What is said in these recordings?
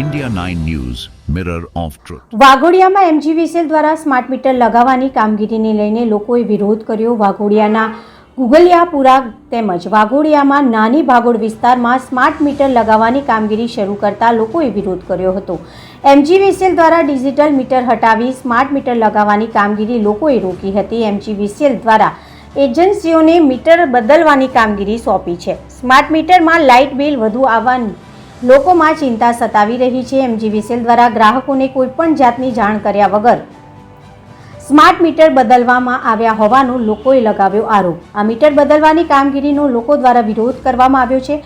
India 9 News, Mirror of Truth. વાઘોડિયામાં MGVCL દ્વારા smart meter લગાવવાની કામગીરીને લઈને લોકોએ વિરોધ કર્યો. વાઘોડિયાના ગુગલિયાપુરા તેમજ વાઘોડિયામાં નાની ભાગોળ વિસ્તારમાં સ્માર્ટ મીટર લગાવવાની કામગીરી શરૂ કરતા લોકોએ વિરોધ કર્યો હતો. એમજીવીસીએલ દ્વારા ડિજિટલ મીટર હટાવી સ્માર્ટ મીટર લગાવવાની કામગીરી લોકોએ રોકી હતી. એમજીવીસીએલ દ્વારા એજન્સીઓને મીટર બદલવાની કામગીરી સોંપી છે. સ્માર્ટ મીટરમાં લાઇટ બિલ વધુ આવવાની લોકોમાં ચિંતા સતાવી રહી છે એમજીવીસીએલ દ્વારા ગ્રાહકોને કોઈપણ જાતની જાણ કર્યા વગર. સ્માર્ટ મીટર બદલવામાં આવ્યા હોવાનો લોકોએ લગાવ્યો આરોપ. આ મીટર બદલવાની કામગીરીનો લોકો દ્વારા વિરોધ કરવામાં આવ્યો છે.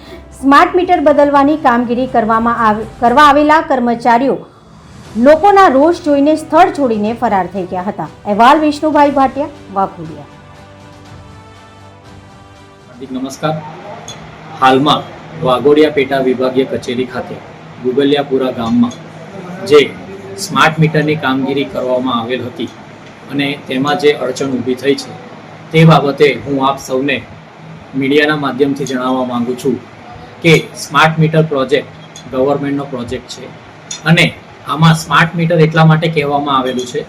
સ્માર્ટ મીટર બદલવાની કામગીરી કરવામાં કરવા આવેલા કર્મચારીઓ લોકોના રોષ જોઈને સ્થળ છોડીને ફરાર થઈ ગયા હતા. અહેવાલ વિષ્ણુભાઈ ભાટિયા, વાઘોડિયા. નમસ્કાર. હાલમાં વાઘોડિયા પેટા વિભાગીય કચેરી ખાતે ગુગલિયાપુરા ગામમાં જે સ્માર્ટ મીટરની કામગીરી કરવામાં આવેલ હતી અને તેમાં જે અડચણ ઊભી થઈ છે તે બાબતે હું આપ સૌને મીડિયાના માધ્યમથી જણાવવા માગું છું કે સ્માર્ટ મીટર પ્રોજેક્ટ ગવર્મેન્ટનો પ્રોજેક્ટ છે અને આમાં સ્માર્ટ મીટર એટલા માટે કહેવામાં આવેલું છે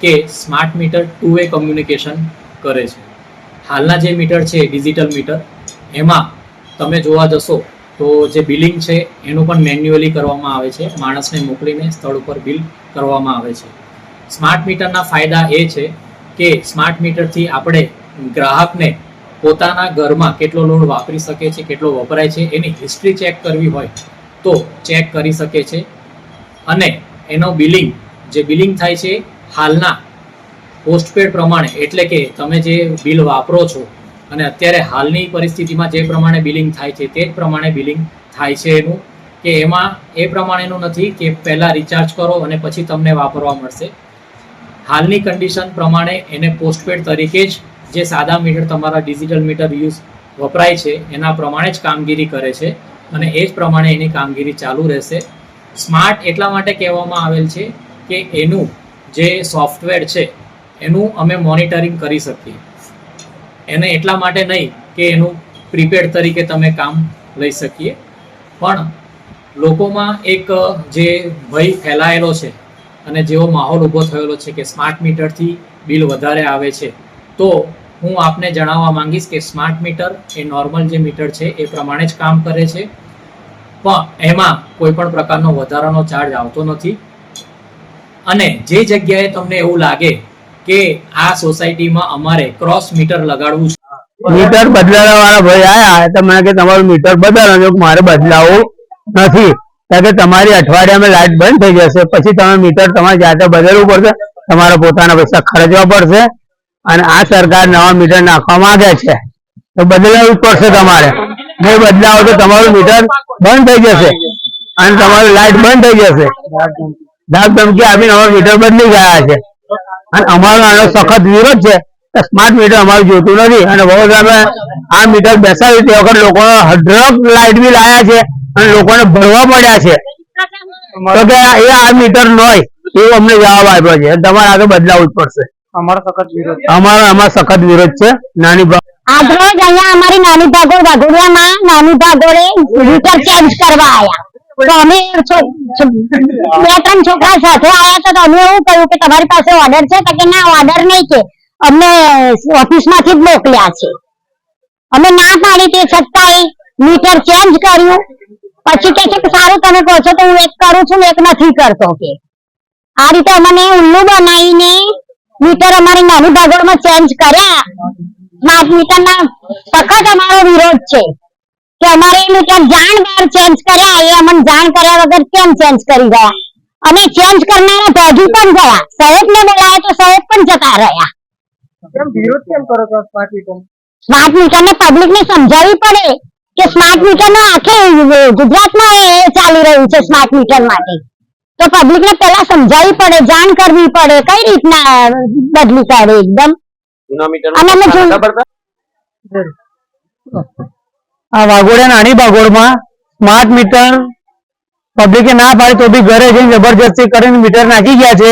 કે smart meter two way communication કરે છે. હાલના જે મીટર છે, ડિજિટલ મીટર, એમાં તમે જોવા જશો તો જે બિલિંગ છે, એનું પણ મેન્યુઅલી કરવામાં આવે છે. માણસને મોકલીને સ્થળ ઉપર બિલ કરવામાં આવે છે. સ્માર્ટ મીટરના ફાયદા એ છે કે સ્માર્ટ મીટરથી આપણે ગ્રાહકને પોતાના ઘરમાં કેટલો લોડ વાપરી શકે છે, કેટલો વપરાય છે, એની હિસ્ટ્રી ચેક કરવી હોય તો ચેક કરી શકે છે. અને એનો બિલિંગ, જે બિલિંગ થાય છે હાલના પોસ્ટપેડ પ્રમાણે, એટલે કે તમે જે બિલ વાપરો છો અને અત્યારે હાલની પરિસ્થિતિમાં જે પ્રમાણે બિલિંગ થાય છે તે જ પ્રમાણે બિલિંગ થાય છે એનું, કે એમાં એ પ્રમાણેનું નથી કે પહેલાં રિચાર્જ કરો અને પછી તમને વાપરવા મળશે. હાલની કન્ડિશન પ્રમાણે એને પોસ્ટપેડ તરીકે જ જે સાદા મીટર તમારા ડિજિટલ મીટર યુઝ વપરાય છે, એના પ્રમાણે જ કામગીરી કરે છે અને એ જ પ્રમાણે એની કામગીરી ચાલુ રહેશે. સ્માર્ટ એટલા માટે કહેવામાં આવેલ છે કે એનું જે સોફ્ટવેર છે, એનું અમે મોનિટરિંગ કરી શકીએ. એને એટલા માટે નહીં કે એનું પ્રીપેડ તરીકે તમે કામ લઈ શકીએ. પણ લોકોમાં એક જે ભય ફેલાયેલો છે અને જેવો માહોલ ઊભો થયેલો છે કે સ્માર્ટ મીટરથી બિલ વધારે આવે છે, તો હું આપને જણાવવા માંગીશ કે સ્માર્ટ મીટર એ નોર્મલ જે મીટર છે એ પ્રમાણે જ કામ કરે છે. પણ એમાં કોઈ પણ પ્રકારનો વધારાનો ચાર્જ આવતો નથી. અને જે જગ્યાએ તમને એવું લાગે કે આ સોસાયટીમાં અમારે ક્રોસ મીટર લગાડવું છે. મીટર બદલાવા વાળા ભાઈ આયા તો કે તમારું મીટર બદલાવો મારે બદલાવું નથી. કે તમારી અઠવાડિયામાં લાઈટ બંધ થઈ જશે, પછી તમે મીટર તમારે જાતે બદલવું પડશે, તમારા પોતાના પૈસા ખર્ચવા પડશે, અને આ સરકાર નવા મીટર નાખવા માંગે છે. તો બદલાવવું પડશે તમારે. નહીં બદલાવો તો તમારું મીટર બંધ થઈ જશે, અને તમારું લાઈટ બંધ થઈ જશે. ધાક ધમકી આપીને અમારું મીટર બદલી ગયા છે. અને અમારો આનો સખત વિરોધ છે. કે સ્માર્ટ મીટર અમારું જોતું નથી. અને વડોદરામાં આ મીટર બેસાડી તે વખત લોકો હડ્રક લાઇટ બિલ આવ્યા છે અને લોકોને ભરવા પડ્યા છે. તો કે એ આ મીટર નોય. એવું અમને જવાબ આપ્યો છે. તમારે આગળ બદલાવવું જ પડશે. અમારો આમાં સખત વિરોધ છે. નાની ભા- આજરોજ અહીંયા અમારી નાની ભાગોળ વાઘોડિયામાં નાની ભાગોળે મીટર ચેન્જ કરવા આયા. તો અમે બે ત્રણ છોકરા સાથે આવ્યા હતા તો અમે એવું કહ્યું કે તમારી પાસે ઓર્ડર છે તો કે ના ઓર્ડર નહીં કે. અમને ઓફિસમાંથી જ મોકલ્યા છે. અમે ના પાડી તે છતાંય મીટર ચેન્જ કર્યું. પછી કે છે કે સારું તમે કહો છો તો હું એક કરું છું ને એક નથી કરતો કે. આ રીતે અમને ઊંડું બનાવીને મીટર અમારી નાની ભાગોળમાં ચેન્જ કર્યા. સ્માર્ટ મીટરના સખત અમારો વિરોધ છે. કે અમારે એનું મીટર જાણ બહાર ચેન્જ કર્યા એ અમને જાણ કર્યા વગર કેમ ચેન્જ કરી ગયા? અને ચેન્જ કરનારા ભાગી પણ ગયા. સાહેબને બોલાવે તો સાહેબ પણ જતા રહ્યા. સ્માર્ટ મીટર ને પબ્લિક ને સમજાવવી પડે કે સ્માર્ટ મીટરનો આખે ગુજરાતમાં એ ચાલી રહ્યું છે સ્માર્ટ મીટર માટે. તો પબ્લિકને પહેલા સમજાવવી પડે જાણ કરવી પડે કઈ રીતના બદલી કાઢે એકદમ? અને અમે આ વાઘોડિયા નાની બાગોડમાં સ્માર્ટ મીટર પબ્લિકે ના પાડી તો બી ઘરે જઈને જબરજસ્તી કરીને મીટર નાખી ગયા છે.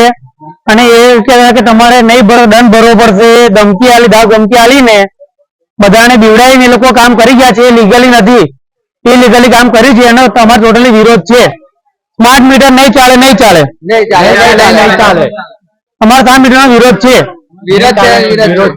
અને એ કહેવાય કે તમારે નહીં ભરો દંડ ભરવો પડશે. ધમકી આલી દાવ ધમકી આલીને બધાને બીવડાવીને એ લોકો કામ કરી ગયા છે. એ લીગલી નથી. એ લીગલી કામ કર્યું છે. એનો તમારો ટોટલી વિરોધ છે. સ્માર્ટ મીટર નહીં ચાલે નહીં ચાલે. નહીં ચાલે નહીં ચાલે. અમારા સ્માર્ટ મીટર નો વિરોધ છે. વિરોધ છે વિરોધ